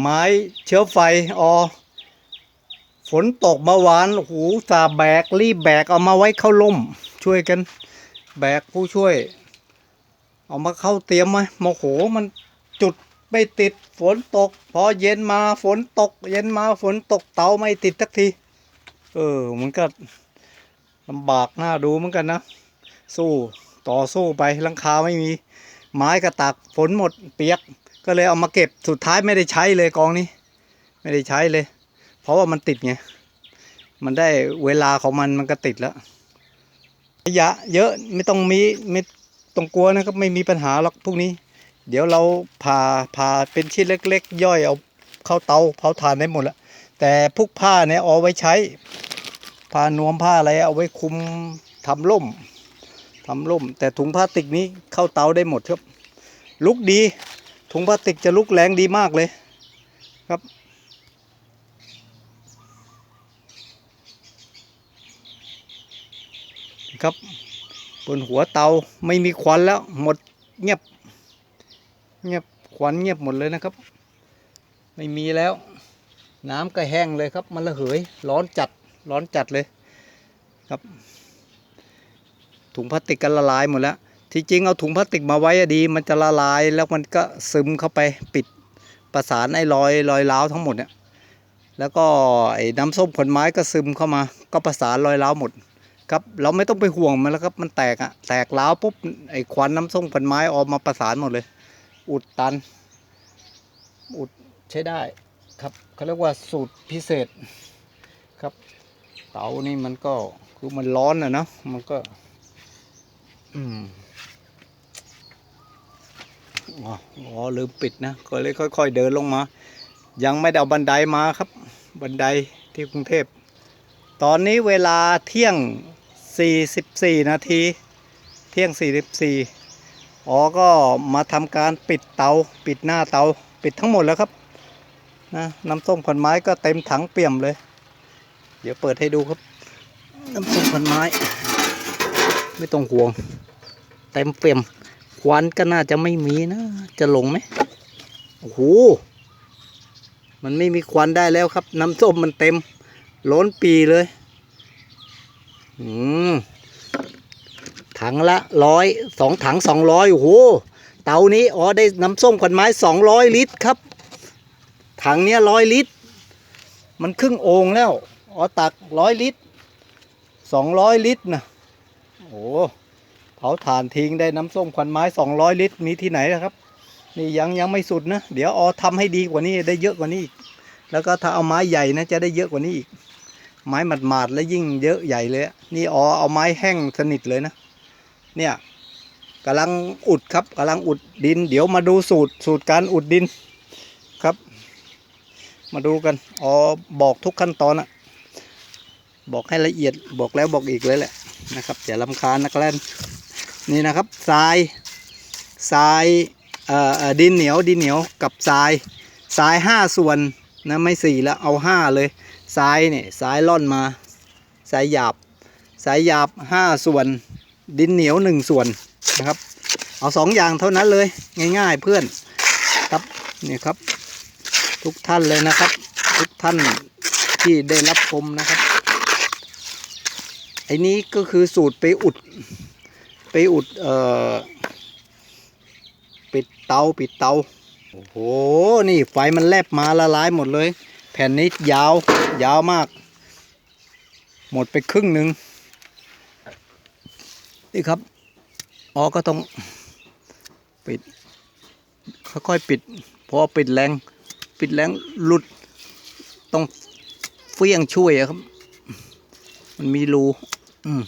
ไม้เชื้อไฟออฝนตกเมื่อวานโอ้โหสาแบก รีบแบก เอามาไว้เข้าล่ม ช่วยกัน แบกผู้ช่วย เอามาเข้าเตรียมไว้โมโหมันจุดไม่ติดฝนตก พอเย็นมาฝนตก เย็นมาฝนตกเตาไม่ติดสักที เออมันก็ลำบากหน้าดูเหมือนกันนะ สู้ต่อสู้ไปลังคาไม่มี ไม้กระตักฝนหมดเปียก ก็เลยเอามาเก็บสุดท้ายไม่ได้ใช้เลยกองนี้ ไม่ได้ใช้เลย เพราะว่ามันติดไงมันได้เวลาของมันมันก็ติดแล้วขยะเยอะไม่ต้องมีไม่ต้องกลัวนะครับไม่มีปัญหาหรอกพวกนี้ เดี๋ยวเราผ่าผ่าเป็นชิ้นเล็ก ๆ ย่อยเอาเข้าเตาเผาถ่านได้หมดแล้วแต่พวกผ้าเนี่ยเอาไว้ใช้ผ้านวมผ้าอะไรเอาไว้คุมทำร่มทำร่ม แต่ถุงพลาสติกนี้เข้าเตาได้หมดครับลุกดี ถุงพลาสติกจะลุกแรงดีมากเลยครับ ครับบนหัวเตาไม่มีควันแล้วหมดเงียบเงียบควันเงียบหมดเลยนะครับ ไม่มีแล้ว น้ำก็แห้งเลยครับ มันระเหยร้อนจัดร้อนจัดเลยครับ ถุงพลาสติกก็ละลายหมดแล้ว ที่จริงเอาถุงพลาสติกมาไว้อะดี มันจะละลายแล้วมันก็ซึมเข้าไปปิดประสานไอ้รอยรอยร้าวทั้งหมดเนี่ยแล้วก็ไอ้น้ำส้มผลไม้ก็ซึมเข้ามา ก็ประสานรอยร้าวหมดครับเราไม่ต้องไปห่วงมันแล้วครับมันแตกอะแตกร้าวปุ๊บไอ้ควันน้ำส้มผลไม้ออกมาประสานหมดเลย อุดตัน อุดใช้ได้ครับเขาเรียกว่าสูตรพิเศษครับ เตานี่มันก็คือมันร้อนอะเนาะมันก็ อืม อ๋อลืมปิดนะก็เลยค่อย ๆ เดินลงมา ยังไม่ได้เอาบันไดมาครับ บันไดที่กรุงเทพ ตอนนี้เวลาเที่ยง 44 นาที เที่ยง 44อ๋อก็มาทำการปิดเตา ปิดหน้าเตา ปิดทั้งหมดแล้วครับนะน้ำส้มผลไม้ก็เต็มถังเปี่ยมเลย เดี๋ยวเปิดให้ดูครับ น้ำส้มผลไม้ ไม่ต้องห่วง เต็มเปี่ยม ควันก็น่าจะไม่มีนะ จะหลงไหมโอ้โหมันไม่มีควันได้แล้วครับ น้ำส้มมันเต็ม ล้นปีเลยอืมถังละร้อยสองถังสองร้อยโอ้โหเตานี้อ๋อได้น้ำส้มขวัญไม้สองร้อยลิตรครับ ถังเนี้ยร้อยลิตร มันครึ่งโอ่งแล้วอ๋อตักร้อยลิตรสองร้อยลิตรนะโอ้ ผาถ่านทิ้งได้น้ำส้มขวัญไม้สองร้อยลิตร มีที่ไหนนะครับ นี่ยังยังไม่สุดนะ เดี๋ยวอ๋อทำให้ดีกว่านี้ได้เยอะกว่านี้อีก แล้วก็ถ้าเอาไม้ใหญ่นะจะได้เยอะกว่านี้อีก ไม้หมาดแล้วยิ่งเยอะใหญ่เลย นี่อ๋อเอาไม้แห้งสนิทเลยนะ เนี่ยกำลังอุดครับกำลังอุดดิน เดี๋ยวมาดูสูตรสูตรการอุดดินครับ มาดูกันอ๋อบอกทุกขั้นตอนอะบอกให้ละเอียดบอกแล้วบอกอีกเลยแหละนะครับอย่าลำคาญนะครับ นี่นะครับทรายทรายดินเหนียวดินเหนียวกับทรายทรายห้าส่วนนะไม่สี่แล้วเอาห้าเลยทรายเนี่ยทรายล่อนมาทรายหยาบทรายหยาบห้าส่วน ดินเหนียวหนึ่งส่วนนะครับ เอาสองอย่างเท่านั้นเลยง่ายๆเพื่อนครับนี่ครับ ทุกท่านเลยนะครับ ทุกท่านที่ได้รับชมนะครับไอ้นี้ก็คือสูตรไปอุด ไปอุดเอ่อปิดเตาปิดเตาโอ้โห นี่ไฟมันแลบมาละลายหมดเลย แผ่นนี้ยาว ยาวมาก หมดไปครึ่งหนึ่งนี่ครับอ๋อก็ต้องปิด ค่อยๆปิด พอปิดแรง ปิดแรงหลุด ต้องเฟี้ยงช่วยครับ มันมีรู อืม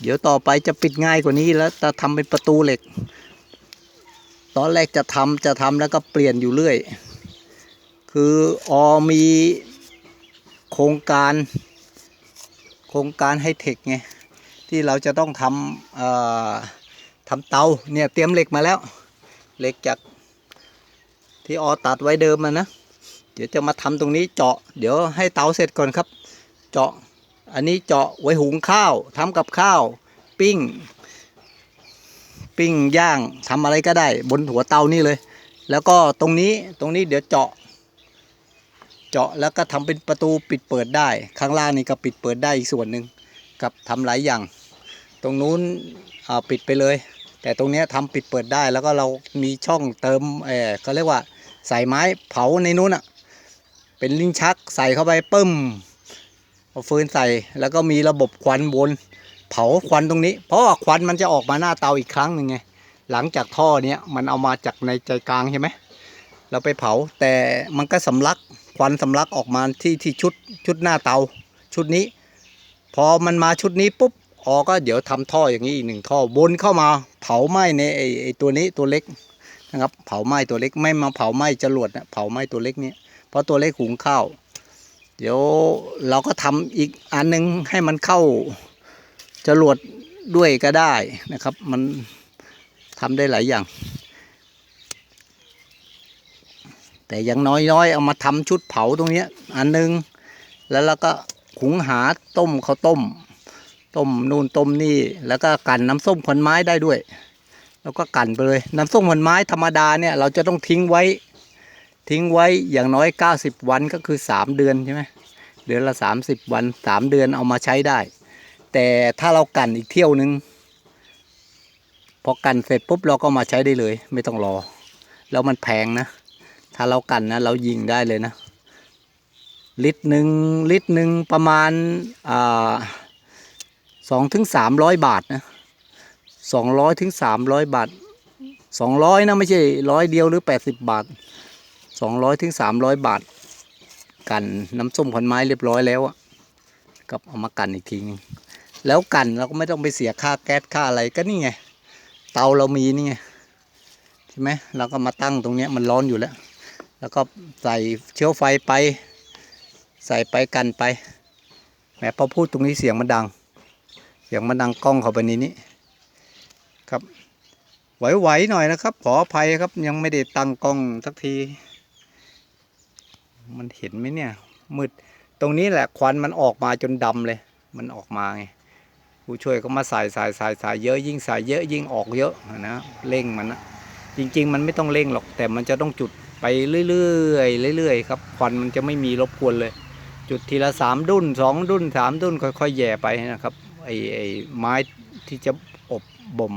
เดี๋ยวต่อไปจะปิดง่ายกว่านี้แล้วจะทำเป็นประตูเหล็ก ตอนแรกจะทำจะทำแล้วก็เปลี่ยนอยู่เรื่อย คือออมีโครงการ โครงการให้เทคไงที่เราจะต้องทำทำเตาเนี่ยเตรียมเหล็กมาแล้ว เหล็กจากที่ออตัดไว้เดิมมานะ เดี๋ยวจะมาทำตรงนี้เจาะ เดี๋ยวให้เตาเสร็จก่อนครับ เจาะ อันนี้เจาะไว้หุงข้าวทำกับข้าว ปิ้ง ปิ้งย่างทำอะไรก็ได้ บนหัวเตานี่เลย แล้วก็ตรงนี้ตรงนี้เดี๋ยวเจาะ เจาะแล้วก็ทำเป็นประตูปิดเปิดได้ ข้างล่างนี่ก็ปิดเปิดได้อีกส่วนหนึ่งกับทำหลายอย่าง ตรงนู้นปิดไปเลย แต่ตรงนี้ทำปิดเปิดได้แล้วก็เรามีช่องเติมเออเขาเรียกว่าใส่ไม้เผาในนู้นอะเป็นลิ้นชักใส่เข้าไปปึ้ม เอาฟืนใส่แล้วก็มีระบบควันวนเผาควันตรงนี้ เพราะว่าควันมันจะออกมาหน้าเตาอีกครั้งหนึ่งไงหลังจากท่อเนี้ยมันเอามาจากในใจกลางใช่ไหมเราไปเผาแต่มันก็สำลักควันสำลักออกมาที่ที่ชุดชุดหน้าเตาชุดนี้ พอมันมาชุดนี้ปุ๊บออก็เดี๋ยวทำท่ออย่างนี้อีกหนึ่งท่อวนเข้ามาเผาไหม้ในไอไอตัวนี้ตัวเล็กนะครับ เผาไหม้ตัวเล็กไม่มาเผาไหม้จรวดนะเผาไหม้ตัวเล็กเนี้ยเพราะตัวเล็กหุงข้าว เดี๋ยวเราก็ทำอีกอันหนึงให้มันเข้าจรวดด้วยก็ได้นะครับ มันทำได้หลายอย่าง แต่อยังน้อยๆ เอามาทำชุดเผาตรงนี้อันหนึง แล้วเราก็หุงหาต้มข้าวต้ม ต้มนู่นต้มนี่ แล้วก็กันน้ำส้มผลไม้ได้ด้วย แล้วก็กันไปเลย น้ำส้มผลไม้ธรรมดาเนี่ยเราจะต้องทิ้งไว้ ทิ้งไว้อย่างน้อย 90 วันก็คือ 3 เดือนใช่ไหมเดือนละ 30 วัน 3 เดือนเอามาใช้ได้ แต่ถ้าเรากันอีกเที่ยวนึง พอกันเสร็จปุ๊บเราก็มาใช้ได้เลย ไม่ต้องรอ แล้วมันแพงนะ ถ้าเรากันนะ เรายิงได้เลยนะ ลิตรหนึ่งลิตรหนึ่งประมาณอ่าสองถึงสามร้อยบาทนะสองร้อยถึงสามร้อยบาทสองร้อยนะไม่ใช่ร้อยเดียวหรือแปดสิบบาท สองร้อยถึงสามร้อยบาท กันน้ำส้มผลไม้เรียบร้อยแล้วอะก็เอามากันอีกทีนึงแล้วกันเราก็ไม่ต้องไปเสียค่าแก๊สค่าอะไรก็นี่ไง เตาเรามีนี่ไงใช่ไหมเราก็มาตั้งตรงเนี้ยมันร้อนอยู่แล้ว แล้วก็ใส่เชื้อไฟไป ใส่ไปกันไปแหมพอพูดตรงนี้เสียงมันดัง เสียงมันดังกล้องเข้าไปในนี้ครับไหวๆหน่อยนะครับ ขออภัยครับยังไม่ได้ตั้งกล้องสักที มันเห็นไหมเนี่ยมืดตรงนี้แหละควันมันออกมาจนดำเลย มันออกมาไงผู้ช่วยก็มาใส่ใส่ใส่ใส่เยอะยิ่งใส่เยอะยิ่งออกเยอะนะเร่งมันนะจริง ๆ มันไม่ต้องเร่งหรอกแต่มันจะต้องจุดไปเรื่อยๆเรื่อยๆครับควันมันจะไม่มีรบกวนเลย จุดทีละสามดุนสองดุนสามดุนค่อยๆแย่ไปนะครับไอ้ไอ้ไม้ที่จะอบบ่ม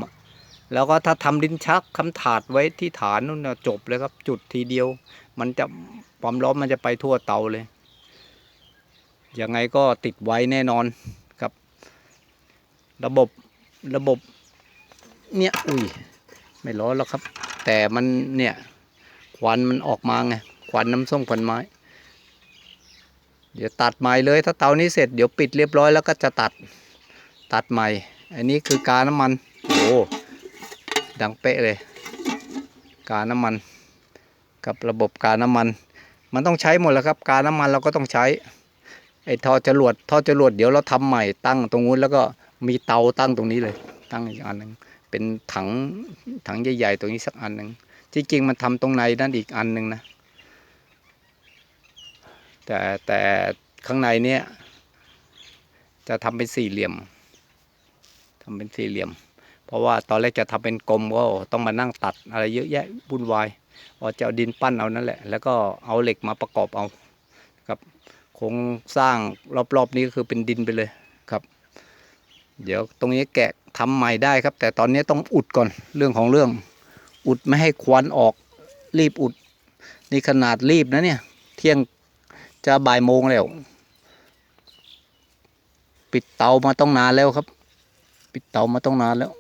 แล้วก็ถ้าทำลิ้นชักคำถาดไว้ที่ฐานนู่นจบเลยครับ จุดทีเดียว มันจะ ความร้อนมันจะไปทั่วเตาเลย ยังไงก็ติดไว้แน่นอนครับ ระบบระบบ เนี่ย อุ้ย ไม่ร้อนแล้วครับ แต่มันเนี่ยควันมันออกมาไงควันน้ำส้มควันไม้ เดี๋ยวตัดใหม่เลย ถ้าเตานี้เสร็จเดี๋ยวปิดเรียบร้อยแล้วก็จะตัดตัดใหม่ อันนี้คือกาน้ำมัน โอ้ดังเป๊ะเลย กาน้ำมัน กับระบบกาน้ำมัน มันต้องใช้หมดแล้วครับ การน้ำมันเราก็ต้องใช้ไอ้ท่อจรวดท่อจรวดเดี๋ยวเราทำใหม่ตั้งตรงนู้นแล้วก็มีเตาตั้งตรงนี้เลย ตั้งอีกอันหนึ่งเป็นถังถังใหญ่ๆตรงนี้สักอันหนึ่งจริงๆมันทำตรงในนั่นอีกอันหนึ่งนะ แต่แต่ข้างในเนี้ยจะทำเป็นสี่เหลี่ยมทำเป็นสี่เหลี่ยม เพราะว่าตอนแรกจะทำเป็นกลมก็ต้องมานั่งตัดอะไรเยอะแยะวุ่นวาย พอจะเอาดินปั้นเอานั่นแหละ แล้วก็เอาเหล็กมาประกอบเอาครับโครงสร้างรอบๆนี้ก็คือเป็นดินไปเลยครับ เดี๋ยวตรงนี้แกะทำใหม่ได้ครับ แต่ตอนนี้ต้องอุดก่อนเรื่องของเรื่อง อุดไม่ให้ควันออกรีบอุด นี่ขนาดรีบนะเนี่ย เที่ยงจะบ่ายโมงแล้ว ปิดเตามาต้องนานแล้วครับ ปิดเตามาต้องนานแล้ว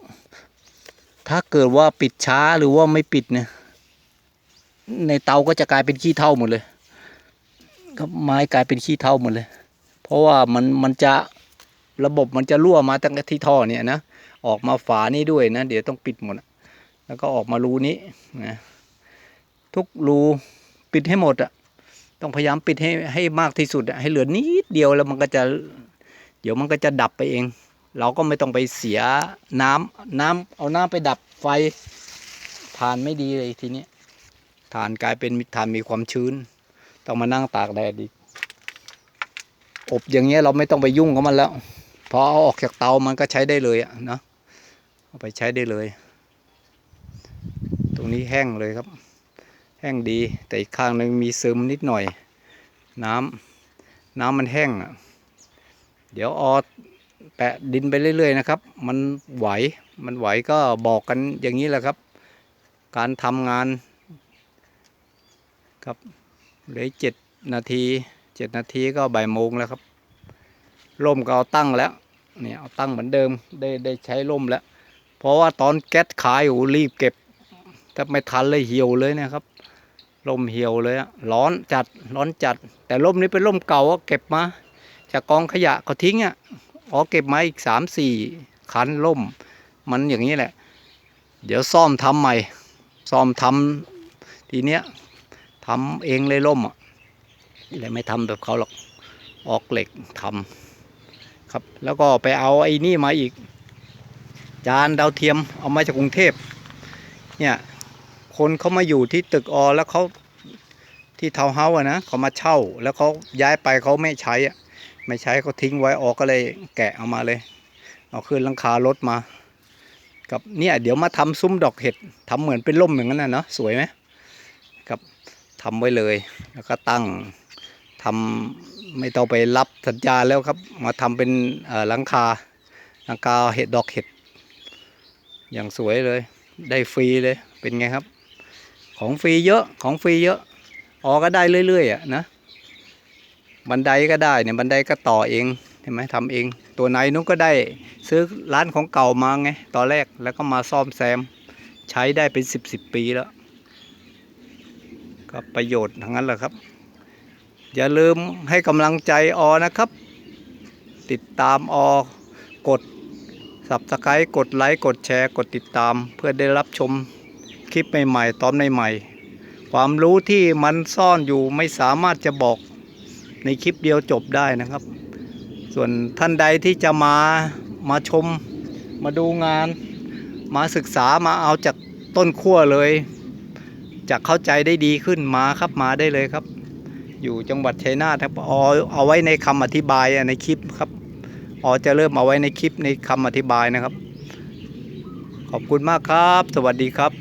ถ้าเกิดว่าปิดช้าหรือว่าไม่ปิดเนี่ย ในเตาก็จะกลายเป็นขี้เท่าหมดเลยครับไม้กลายเป็นขี้เท่าหมดเลย เพราะว่ามันมันจะระบบมันจะรั่วมาตั้งแต่ที่ท่อเนี่ยนะออกมาฝานี่ด้วยนะ เดี๋ยวต้องปิดหมด แล้วก็ออกมารูนี้นะทุกรูปิดให้หมดอะต้องพยายามปิดให้ให้มากที่สุดอะให้เหลือนิดเดียวแล้วมันก็จะ เดี๋ยวมันก็จะดับไปเอง เราก็ไม่ต้องไปเสียน้ำน้ำเอาน้ำไปดับไฟทานไม่ดีเลยทีนี้ ยทานกลายเป็นทานมีความชื้น ต้องมานั่งตากแดดอีก อบอย่างเงี้ยเราไม่ต้องไปยุ่งกับมันแล้ว พอเอาออกจากเตามันก็ใช้ได้เลยอะเนาะเอาไปใช้ได้เลย ตรงนี้แห้งเลยครับ แห้งดีแต่อีกข้างหนึ่งมีซึมนิดหน่อย น้ำน้ำมันแห้งอะเดี๋ยวออแปะดินไปเรื่อย ๆ นะครับ มันไหว มันไหวก็บอกกันอย่างนี้แหละครับ การทำงาน ครับเหลือเจ็ดนาทีเจ็ดนาทีก็บ่ายโมงแล้วครับร่มก็เอาตั้งแล้วเนี่ยเอาตั้งเหมือนเดิมได้ได้ใช้ร่มแล้ว เพราะว่าตอนแก๊สขายโอ้รีบเก็บถ้าไม่ทันเลยเหี่ยวเลยนะครับร่มเหี่ยวเลยอะร้อนจัดร้อนจัด แต่ร่มนี้เป็นร่มเก่าเก็บมา จากกองขยะเขาทิ้งอะอ๋อเก็บมาอีกสามสี่คันล่ม มันอย่างนี้แหละ เดี๋ยวซ่อมทำใหม่ ซ่อมทำทีเนี้ย ทำเองเลยล่มอะเลยไม่ทำแบบเขาหรอกออกเหล็กทำครับ แล้วก็ไปเอาไอ้นี่มาอีก จานดาวเทียมเอามาจากกรุงเทพเนี่ยคนเขามาอยู่ที่ตึกอแล้วเขาที่เทาวน์เฮาส์อะนะเขามาเช่า แล้วเขาย้ายไปเขาไม่ใช้อะไม่ใช้เขาทิ้งไว้ออกก็เลยแกะเอามาเลย เอาขึ้นลังคารถมา กับเนี่ยเดี๋ยวมาทำซุ้มดอกเห็ดทำเหมือนเป็นร่มอย่างนั้นนะเนาะสวยไหมครับ ทำไว้เลย แล้วก็ตั้งทำไม่ต้องไปรับสัญญาแล้วครับ มาทำเป็นหลังคาหลังคาเห็ดดอกเห็ด อย่างสวยเลย ได้ฟรีเลยเป็นไงครับ ของฟรีเยอะของฟรีเยอะออก็ได้เรื่อยๆอะนะบันไดก็ได้เนี่ยบันไดก็ต่อเองใช่ไหมทำเอง ตัวไหนนุ้นก็ได้ซื้อร้านของเก่ามาไงตอนแรกแล้วก็มาซ่อมแซม ใช้ได้เป็นสิบสิบปีแล้ว ก็ประโยชน์ทั้งนั้นแหละครับ อย่าลืมให้กำลังใจออนะครับ ติดตามออกดสับสไครต์กดไลค์กดแชร์กดติดตาม เพื่อได้รับชมคลิปใหม่ๆตอนใหม่ๆความรู้ที่มันซ่อนอยู่ไม่สามารถจะบอกในคลิปเดียวจบได้นะครับ ส่วนท่านใดที่จะมามาชม มาดูงาน มาศึกษามาเอาจากต้นขั้วเลย จะเข้าใจได้ดีขึ้นมาครับมาได้เลยครับ อยู่จังหวัดชัยนาทครับเอาเอาไว้ในคำอธิบายในคลิปครับออจะเริ่มเอาไว้ในคลิปในคำอธิบายนะครับ ขอบคุณมากครับ สวัสดีครับ